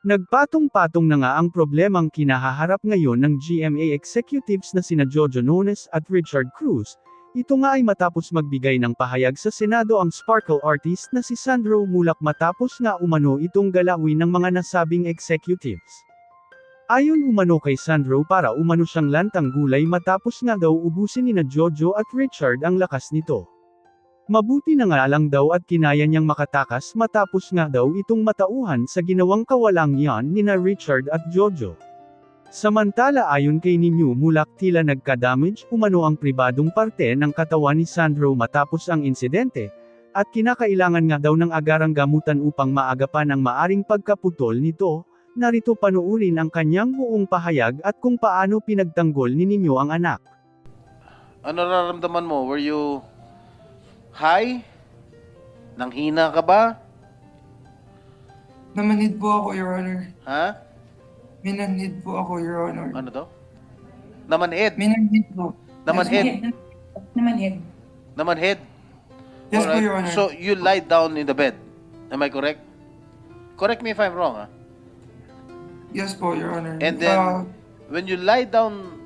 Nagpatong-patong na nga ang problemang kinahaharap ngayon ng GMA executives na sina Jojo Nunes at Richard Cruz. Ito nga ay matapos magbigay ng pahayag sa Senado ang sparkle artist na si Sandro Mulak matapos nga umano itong galawin ng mga nasabing executives. Ayon umano kay Sandro para umano siyang lantang gulay matapos nga daw ubusin ni na Jojo at Richard ang lakas nito. Mabuti na nga lang daw at kinaya niyang makatakas matapos nga daw itong matauhan sa ginawang kawalangian ni na Richard at Jojo. Samantala ayon kay Ninyo Mulak tila nagka-damage umano ang pribadong parte ng katawan ni Sandro matapos ang insidente, at kinakailangan nga daw ng agarang gamutan upang maagapan ang maaring pagkaputol nito, narito panuurin ang kanyang buong pahayag at kung paano pinagtanggol ni Ninyo ang anak. Ano nararamdaman mo? Were you high? Nanghina ka ba? Namanid po ako, Your Honor. Ha? Minanhid po ako, Your Honor. Ano to? Namanhid. Minanhid po. Namanhid. Namanhid. Namanhid. Yes po, Alright. Your Honor. So you lie down in the bed. Am I correct? Correct me if I'm wrong, ha? Yes po, Your Honor. And then, Ah, when you lie down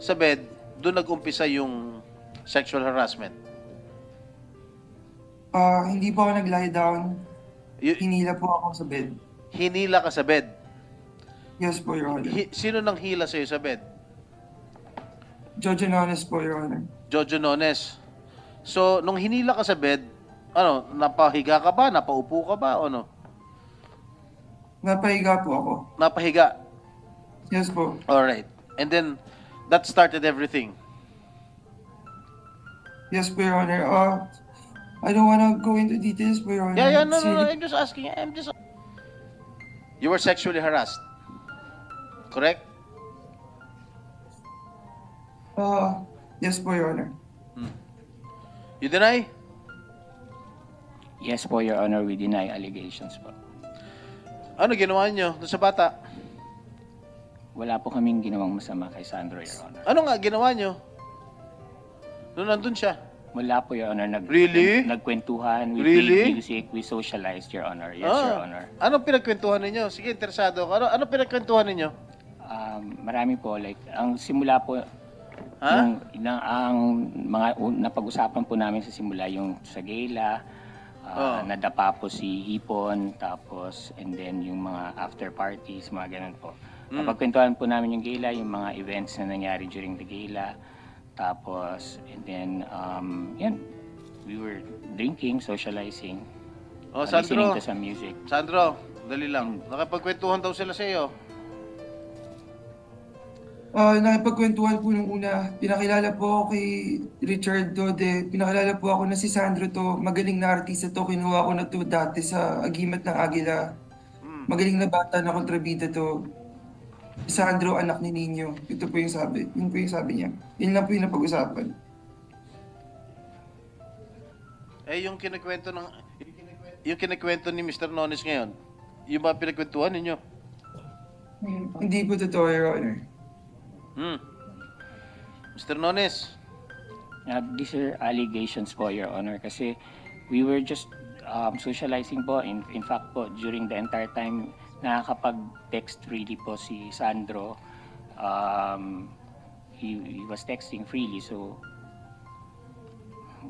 sa bed, doon nag-umpisa yung sexual harassment. Ah, hindi po ako nag-lie down. Y- Hinila po ako sa bed. hinila ka sa bed. Yes po, Your Honor. Hi- sino nang hila sa'yo sa bed? Jojo Nones po, Your Honor. Jojo Nones. So, nung hinila ka sa bed, ano, napahiga ka ba? Napaupo ka ba? O ano? Napahiga po ako. Napahiga. Yes po. Alright. And then, that started everything. Yes po, Your Honor. Ah, I don't wanna go into details po, Your Honor. Yeah, yeah, no, no, no. I'm just asking. I'm just... You were sexually harassed. Correct? Ah, yes po, Your Honor. You deny? Yes po, Your Honor, we deny allegations po. Ano ginawa niyo doon sa bata? Wala po kaming ginawang masama kay Sandro, Your Honor. Ano nga ginawa niyo? Nung nandun siya? Wala po, Your Honor. Nag, Really? Nagkwentuhan, we Really? played music, we socialized, Your Honor. Yes, Your Ah. Honor. Anong pinagkwentuhan ninyo? Sige, interesado ako. Ano, ano pinagkwentuhan ninyo? Um, marami po, like, ang simula po, Ha? yung, na, ang mga un- napag-usapan po namin sa simula, yung sa gala, Oh. ah, nadapa po si Hipon, tapos, and then yung mga after parties, mga ganun po. Mm. Napagkwentuhan po namin yung gala, yung mga events na nangyari during the gala, tapos, and then, um, yan, we were drinking, socializing, Oh, uh, listening Sandro. to some music. Sandro, dali lang. Nakapagkwentuhan daw sila sa iyo. Ah, nakipagkwentuhan po nung una. Pinakilala po ako kay Richard Dode. Pinakilala po ako na si Sandro to. Magaling na artista to. Kinuha ko na to dati sa Agimat ng Agila. Hmm. Magaling na bata na kontrabida to. Si Sandro, anak ni Nino. Ito po yung sabi. Yun po yung sabi niya. Yun lang po yung napag-usapan. Eh, yung kinikwento ng... Yung kinikwento ni Mr. Nones ngayon, yung ba pinagkwentuhan ninyo? Hindi po totoo, Your Honor. Hmm. Mr. Nones, Uh, these are allegations po, Your Honor, kasi we were just um, socializing po. In, in fact po, during the entire time, nakakapag-text freely po si Sandro. Um, he, he was texting freely, so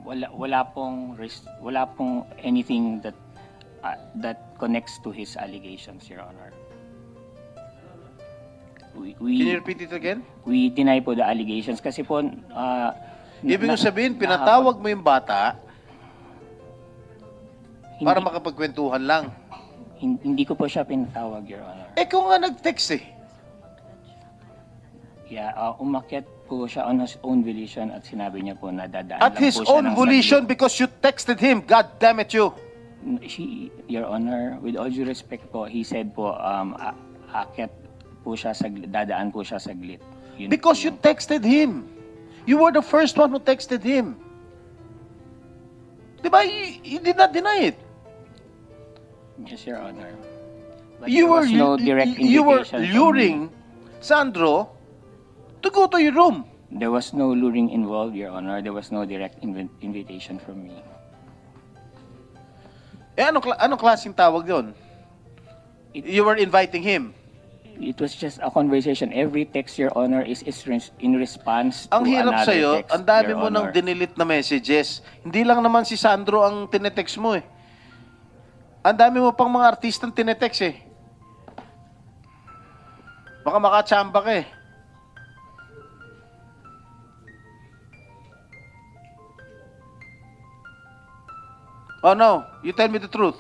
wala wala pong wala pong anything that uh, that connects to his allegations, Your Honor. We, we, can you repeat it again? we deny po the allegations kasi po uh, Ibig na- sabihin, na- pinatawag mo yung bata hindi, para makapagkwentuhan lang. Hin- hindi ko po siya pinatawag, Your Honor. Eh, kung nga nag-text eh. Yeah, uh, umakyat po siya on his own volition at sinabi niya po na dadaan At lang his po siya own ng volition because you texted him. God damn it you. saglit. She, Your Honor, with all due respect po, he said po, um, a- akyat po siya, saglit, dadaan po siya saglit. Yun Because po you yung- texted him. You were the first one who texted him. Di ba? You, you did not deny it. Yes, Your Honor. But you were no direct you were luring Sandro to go to your room. There was no luring involved, Your Honor. There was no direct invi- invitation from me. Eh, kla- anong klaseng tawag yon? It- You were inviting him. It was just a conversation. Every text, Your Honor, is, is in response Ang to hirap another sa'yo, text, ang dami Your mo nang Honor. dinilit na messages. Hindi lang naman si Sandro ang tinetext mo eh. Ang dami mo pang mga artistang tinetext eh. Baka makachamba ka eh. Oh no, you tell me the truth.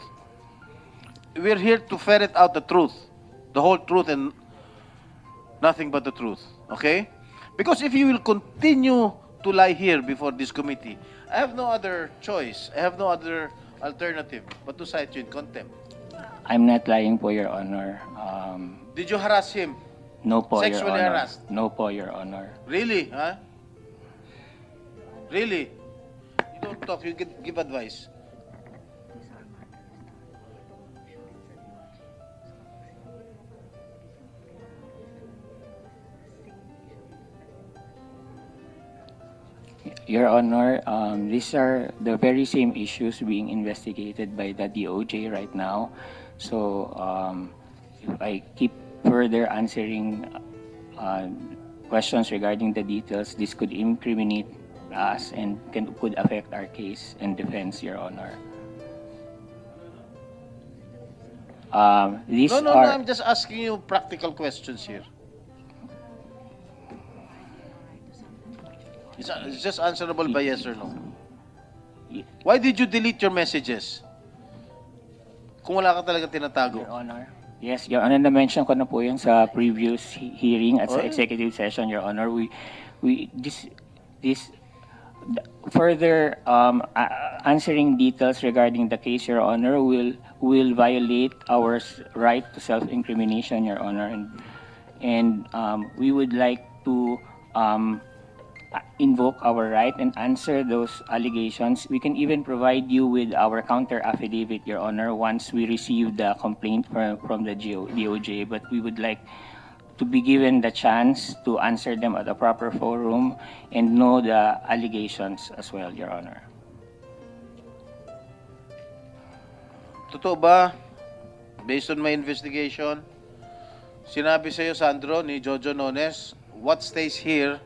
We're here to ferret out the truth. The whole truth and nothing but the truth. Okay? Because if you will continue to lie here before this committee, I have no other choice. I have no other alternative but to cite you in contempt. I'm not lying po, Your Honor. Um, Did you harass him? no po, Sexually Your Honor. harassed? No po, Your Honor. Really? Huh? Really? You don't talk, you give advice. Your Honor, um, these are the very same issues being investigated by the DOJ right now. So, um, if I keep further answering uh, questions regarding the details, this could incriminate us and can, could affect our case and defense, Your Honor. Um, these No, no, are no, I'm just asking you practical questions here. It's, it's just answerable by yes or no. Why did you delete your messages? Kung wala ka talaga tinatago. Your Honor. Yes, Your Honor, na-mention ko na po yun sa previous he- hearing at sa executive session, Your Honor. We, we, this, this, the- further um, a- answering details regarding the case, Your Honor, will, will violate our s- right to self-incrimination, Your Honor. And, and um, we would like to um, invoke our right and answer those allegations. We can even provide you with our counter affidavit, Your Honor, once we receive the complaint from, from the DOJ. But we would like to be given the chance to answer them at a proper forum and know the allegations as well, Your Honor. Totoo ba? Based on my investigation, sinabi sa'yo, Sandro, ni Jojo Nones, what stays here,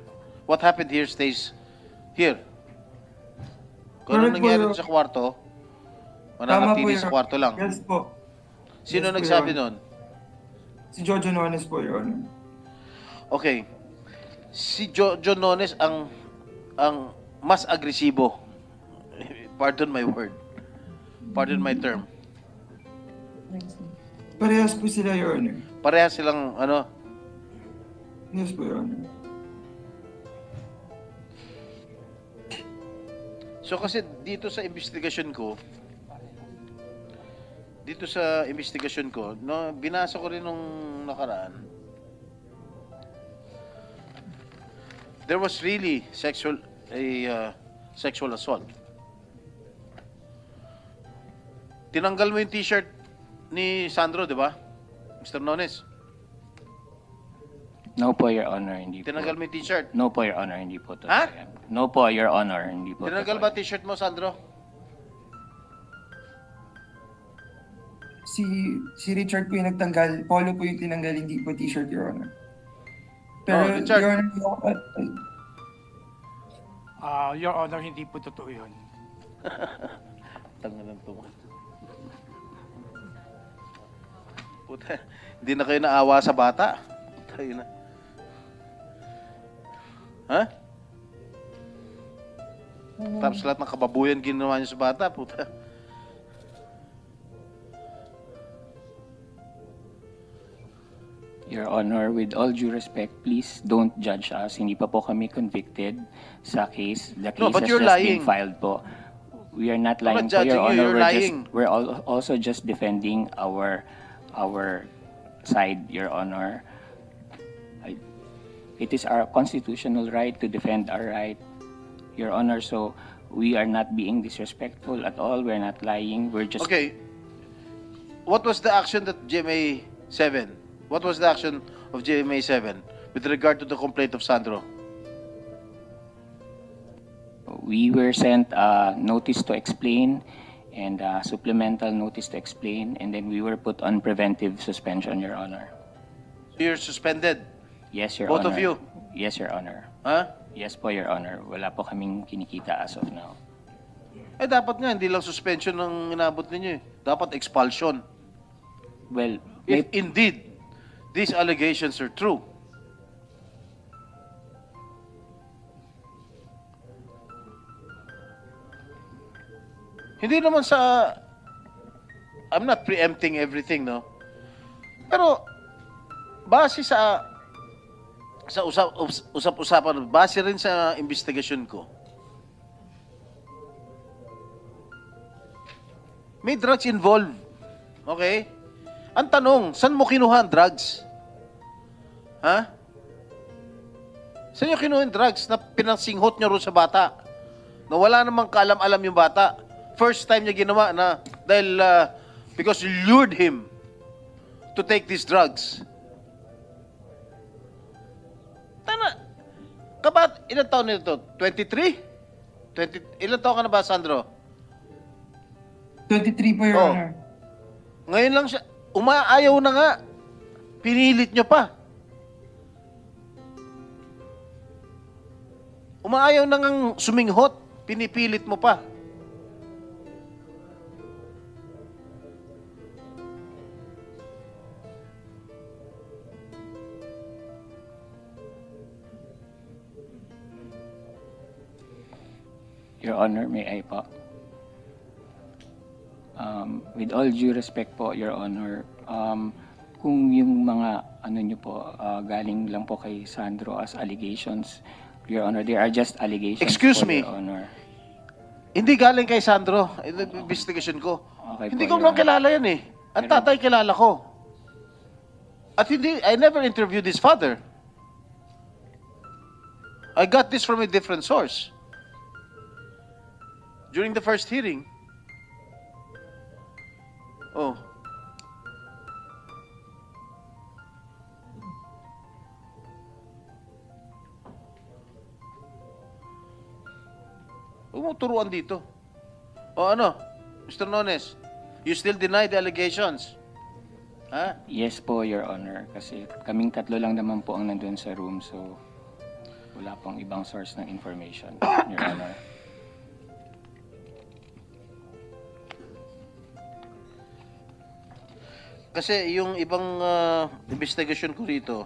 what happened here stays here. Kung ano Correct po, nangyari Your- sa kwarto, mananatili yun. sa kwarto lang. Yes po. Sino Yes po, nagsabi Your nun? Si Jojo Nones po, Your Honor. Okay. Si Jojo Nones ang ang mas agresibo. Pardon my word. Pardon my term. Parehas po sila, Your Honor. Parehas silang ano, Yes po, Your Honor. So kasi dito sa investigasyon ko, dito sa investigasyon ko, no, binasa ko rin nung nakaraan. There was really sexual a uh, sexual assault. Tinanggal mo yung t-shirt ni Sandro, di ba? Mr. Nones. No po, Your Honor, hindi po. Tinanggal mo yung t-shirt. No po, Your Honor, hindi po. totoo Ha? yan. No po, Your Honor, hindi po. Tinanggal totoo ba t-shirt mo, Sandro? Si, si Richard po yung nagtanggal. Polo po yung tinanggal, hindi po t-shirt, Your Honor. Pero, Oh, Richard. Your Honor, yung- uh, uh, Ah, Your Honor, hindi po totoo yun. Tanga lang to. Puta, hindi na kayo naawa sa bata. Tayo na. Ha? Tapos lahat ng kababuyan ginawa niyo sa bata, puta. Your Honor, with all due respect, please don't judge us. Hindi pa po kami convicted sa case. The case No, but has you're just lying. been filed po. We are not lying not po, judging Your you, Honor. you're we're lying. just we're al- also just defending our our side, Your Honor. It is our constitutional right to defend our right, Your Honor. So we are not being disrespectful at all. We're not lying. We're just Okay. What was the action that GMA 7? What was the action of GMA 7 with regard to the complaint of Sandro? We were sent a notice to explain, and a supplemental notice to explain, and then we were put on preventive suspension, Your Honor. You're suspended. Yes, Your Both Honor. of you? Yes, Your Honor. Ha? Yes po, Your Honor. Wala po kaming kinikita as of now. Eh, dapat nga, hindi lang suspension ng inabot ninyo eh. Dapat expulsion. Well, may, If indeed, these allegations are true. Hindi naman sa... I'm not preempting everything, no? Pero, base sa... sa usap, us- usap-usapan, base rin sa investigasyon ko, may drugs involved. Okay? Ang tanong, saan mo kinuha ang drugs? Ha? Saan nyo kinuha ang drugs na pinangsinghot nyo ro sa bata? Na wala namang kaalam-alam yung bata. First time niya ginawa na dahil uh, because you lured him to take these drugs. Kabat, ilan taon nito? 23? 20, ilan taon ka na ba, Sandro? 23 po, Your Oh. Honor. Ngayon lang siya, umaayaw na nga. Pinilit nyo pa. Umaayaw na ngang suminghot, pinipilit mo pa. Your Honor, may I po? Um, with all due respect po, Your Honor, um, kung yung mga ano nyo po, uh, galing lang po kay Sandro as allegations, Your Honor, they are just allegations Excuse po, me. Your Honor. Hindi galing kay Sandro, investigation ko. Okay hindi po, ko Your naman Honor. kilala yan eh. Ang Pero- tatay kilala ko. At hindi, I never interviewed his father. I got this from a different source. During the first hearing. Oh. Huwag mo turuan dito. O ano, Mr. Nones, you still deny the allegations? Ha? Yes po, Your Honor, kasi kaming tatlo lang naman po ang nandun sa room, so wala pong ibang source ng information, Your Honor. Kasi yung ibang ah, investigation ko rito,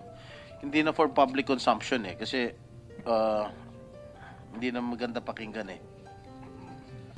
hindi na for public consumption eh. Kasi ah, hindi na maganda pakinggan eh.